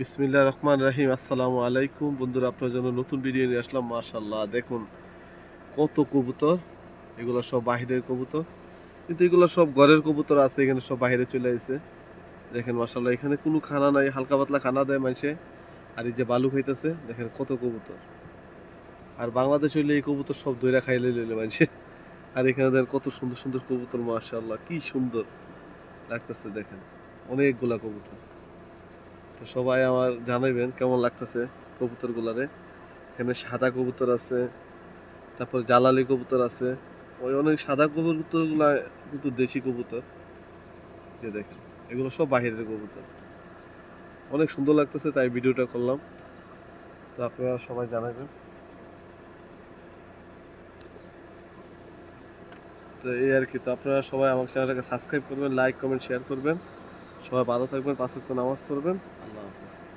বিসমিল্লাহ রহমান রাহিম, আসসালামু আলাইকুম। বন্ধুরা, আপনার জন্য নতুন ভিডিও নিয়ে আসলাম মাশাল্লাহ দেখুন, কত কবুতর, এগুলো সব বাহিরের কবুতর। কিন্তু এগুলো সব ঘরের কবুতর আছে, এখানে সব বাইরে চলে আসে দেখেন মাশাল্লাহ এখানে কোনো খানা নাই, হালকা পাতলা খানা দেয় মানুষে। আর এই যে বালু খাইতেছে, দেখেন কত কবুতর। আর বাংলাদেশ হইলে এই কবুতর সব দইরা খাইলে লইলে মানুষে। আর এখানে দেখেন কত সুন্দর সুন্দর কবুতর মাশাল্লাহ কি সুন্দর লাগতেছে, দেখেন। অনেকগুলা কবুতর। তো সবাই আমার জানাইবেন কেমন লাগতেছে কবুতর গুলারে এখানে সাদা কবুতর আছে, তারপর জালালি কবুতর আছে। ওই অনেক সাদা কবুতরগুলা কিন্তু দেশি কবুতর। যে দেখেন, এগুলো সব বাহিরের কবুতর। অনেক সুন্দর লাগতেছে, তাই ভিডিওটা করলাম। তো আপনারা সবাই জানাবেন। তো এই আর কি, তো আপনারা সবাই আমার চ্যানেলটাকে সাবস্ক্রাইব করবেন লাইক কমেন্ট শেয়ার করবেন। সবাই ভালো থাকবেন পাঁচ নামাজ পড়বেন। আল্লাহ হাফেজ।